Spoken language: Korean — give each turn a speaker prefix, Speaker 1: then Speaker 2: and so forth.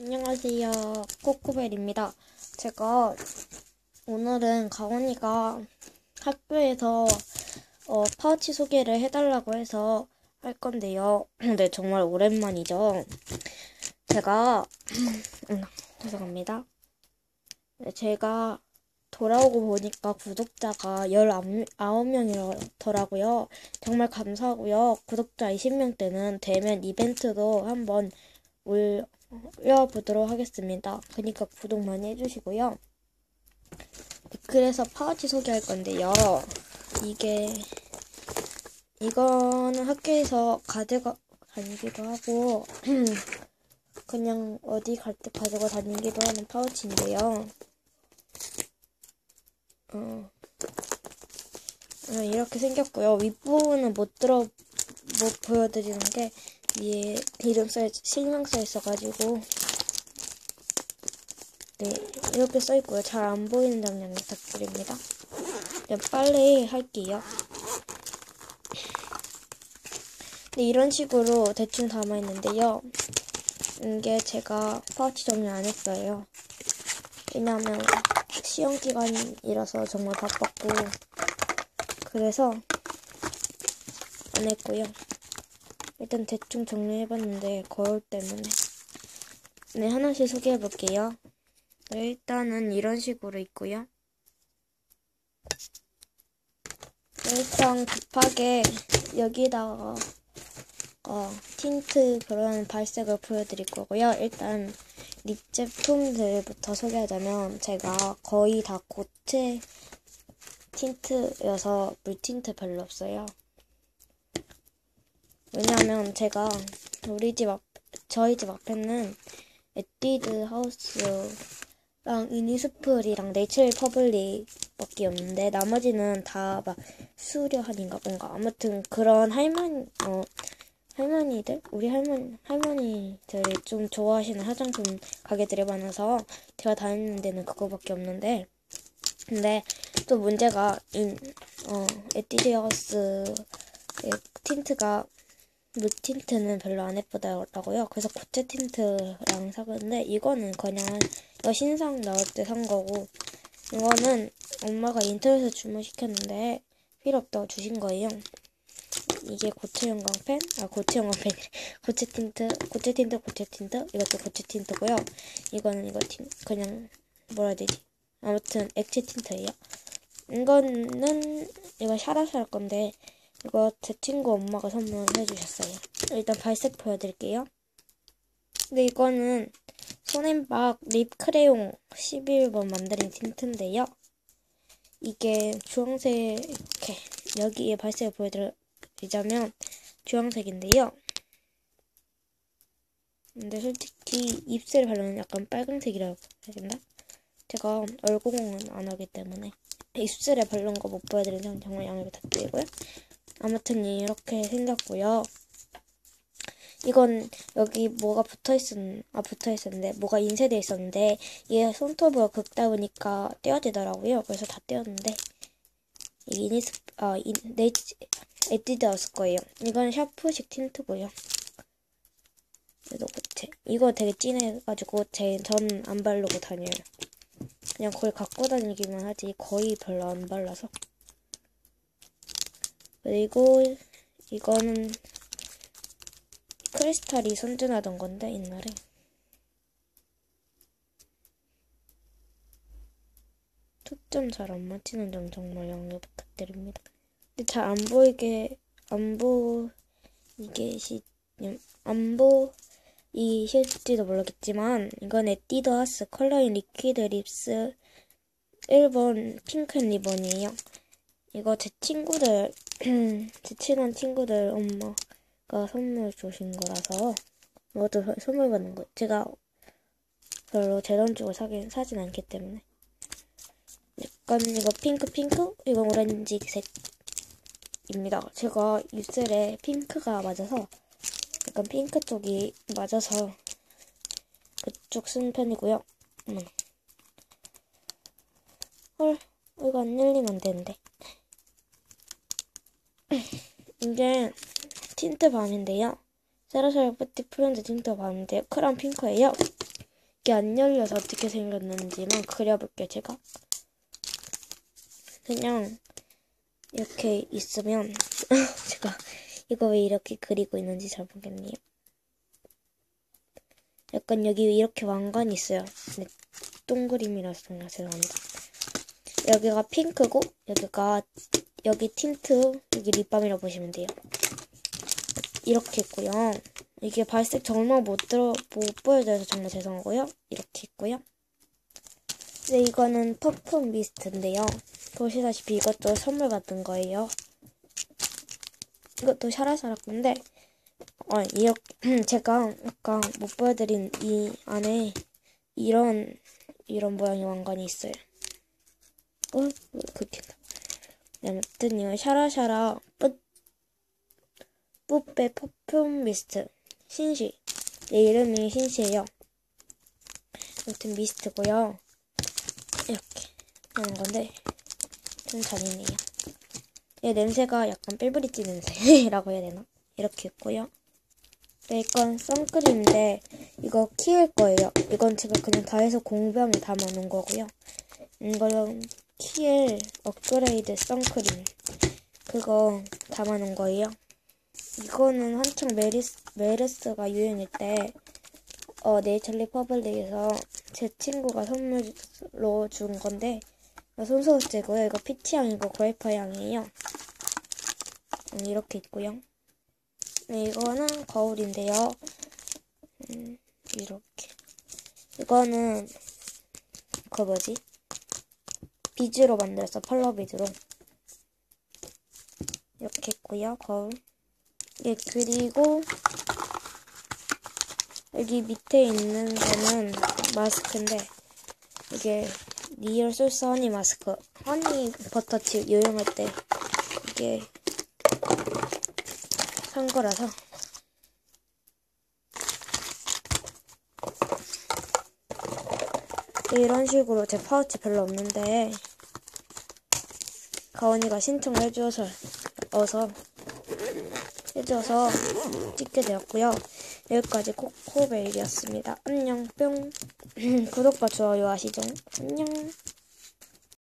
Speaker 1: 안녕하세요. 코코벨입니다. 제가 오늘은 가온이가 학교에서 어, 파우치 소개를 해달라고 해서 할 건데요. 네, 정말 오랜만이죠. 제가, 음, 죄송합니다. 네, 제가 돌아오고 보니까 구독자가 19명이더라고요. 정말 감사하고요. 구독자 20명 때는 대면 이벤트도 한번 올 려보도록 하겠습니다. 그러니까 구독 많이 해주시고요. 그래서 파우치 소개할 건데요. 이게 이거는 학교에서 가져가 다니기도 하고 그냥 어디 갈 때 가지고 다니기도 하는 파우치인데요. 어, 어, 이렇게 생겼고요. 윗부분은 못 들어 못 보여드리는 게 위에 이름 써 실명 써 있어가지고 네 이렇게 써 있고요. 잘 안 보이는 장면 부탁드립니다. 네, 빨리 할게요. 네, 이런 식으로 대충 담아 있는데요. 이게 제가 파우치 정리 안 했어요. 왜냐하면 시험 기간이라서 정말 바빴고 그래서 안 했고요. 일단 대충 정리해봤는데 거울 때문에 네 하나씩 소개해볼게요. 네, 일단은 이런 식으로 있고요. 네, 일단 급하게 여기다가 어, 틴트 그런 발색을 보여드릴 거고요. 일단 립 제품들부터 소개하자면 제가 거의 다 고체 틴트여서 물틴트 별로 없어요. 왜냐하면 제가 우리 집 앞, 저희 집 앞에는 에뛰드 하우스랑 이니스프리랑 네이처 퍼블릭 밖에 없는데 나머지는 다 막 수려한인가 뭔가 아무튼 그런 할머니 어 할머니들? 우리 할머니 할머니들이 좀 좋아하시는 화장품 가게들이 많아서 제가 다니는 데는 그거밖에 없는데 근데 또 문제가 인, 어 에뛰드 하우스 틴트가 물 틴트는 별로 안 예쁘더라고요. 그래서 고체 틴트랑 사봤는데 이거는 그냥 여신상 나올 때 산 거고 이거는 엄마가 인터넷에서 주문시켰는데 필요 없다고 주신 거예요. 이게 고체 형광펜, 아 고체 형광펜, 고체 틴트, 고체 틴트, 고체 틴트, 이것도 고체 틴트고요. 이거는 이거 틴, 그냥 뭐라 해야 되지? 아무튼 액체 틴트예요. 이거는 이거 샤라샤 할 건데 이거 제 친구 엄마가 선물해 주셨어요. 일단 발색 보여드릴게요. 근데 이거는 손앤박 립 크레용 11번 만드는 틴트인데요. 이게 주황색 이렇게 여기에 발색을 보여드리자면 주황색인데요. 근데 솔직히 입술에 바르면 약간 빨간색이라고 해야 된다? 제가 얼공은 안 하기 때문에 입술에 바른 거 못 보여드리는 점 정말 양해 부탁드리고요. 아무튼 이렇게 생겼고요. 이건 여기 뭐가 붙어 있었, 아 붙어 있었는데 뭐가 인쇄돼 있었는데 이게 손톱으로 긁다 보니까 떼어지더라고요. 그래서 다 떼었는데 이 이니스 아 이, 네 에뛰드였을 거예요. 이건 샤프식 틴트고요. 이거 되게 진해가지고 제 전 안 바르고 다녀요. 그냥 거의 갖고 다니기만 하지 거의 별로 안 발라서. 그리고 이거는 크리스탈이 선전하던 건데 옛날에 초점 잘 안 맞히는 점 정말 양해 부탁드립니다. 근데 잘 안 보이게 안 보 이게 시안 보 이 실지도 모르겠지만 이건 에뛰드 하스 컬러인 리퀴드 립스 1번 핑크 리본이에요. 이거 제 친구들 제 친한 친구들 엄마가 선물 주신 거라서 이것도 선물 받는 거. 제가 별로 제돈 주고 사긴 사진 않기 때문에. 약간 이거 핑크 핑크 이거 오렌지색입니다. 제가 입술에 핑크가 맞아서 약간 핑크 쪽이 맞아서 그쪽 쓴 편이고요. 음. 헐 이거 안 열리면 안 되는데. 이게 틴트 밤인데요. 세라셀 뿌티 프렌즈 틴트 밤인데요. 크람 핑크예요. 이게 안 열려서 어떻게 생겼는지만 그려볼게요, 제가. 그냥 이렇게 있으면 제가 이거 왜 이렇게 그리고 있는지 잘 모르겠네요. 약간 여기 이렇게 왕관이 있어요. 동그림이라서 정말 죄송합니다. 여기가 핑크고 여기가 여기 틴트 여기 립밤이라고 보시면 돼요. 이렇게 있고요. 이게 발색 정말 못 들어 못 보여줘서 정말 죄송하고요. 이렇게 있고요. 네, 이거는 퍼퓸 미스트인데요. 보시다시피 이것도 선물 받은 거예요. 이것도 샤라샤라 건데, 어, 이렇게, 제가 아까 못 보여드린 이 안에 이런, 이런 모양의 왕관이 있어요. 어, 그렇겠다. 네, 이 샤라샤라 뿌, 뿌빼 퍼퓸 미스트. 신시. 내 이름이 신시예요. 아무튼 미스트고요. 이렇게 하는 건데 좀 잔인해요. 얘 냄새가 약간 뺄브리지 냄새라고 해야 되나? 이렇게 있고요. 네, 이건 선크림인데 이거 키울 거예요. 이건 제가 그냥 다 해서 공병에 담아놓은 거고요. 이거는 키엘 업그레이드 선크림 그거 담아놓은 거예요. 이거는 한창 메리스, 메르스가 유행일 때 어, 네이처 리 퍼블릭에서 제 친구가 선물로 준 건데 손소독제고요. 이거 피치 향이고 그레이퍼 향이에요. 음, 이렇게 있고요. 네, 이거는 거울인데요. 음, 이렇게. 이거는 그 뭐지? 비즈로 만들었어. 펄러 비즈로. 이렇게 있고요. 거울. 예, 그리고 여기 밑에 있는 거는 마스크인데 이게 리얼 솔스 허니 마스크 허니 버터칩 요용할 때 이게 산 거라서 이런 식으로 제 파우치 별로 없는데 가온이가 신청을 해줘서 어서 해줘서 찍게 되었고요. 여기까지 코코베일이었습니다. 안녕 뿅 구독과 좋아요 아시죠? 안녕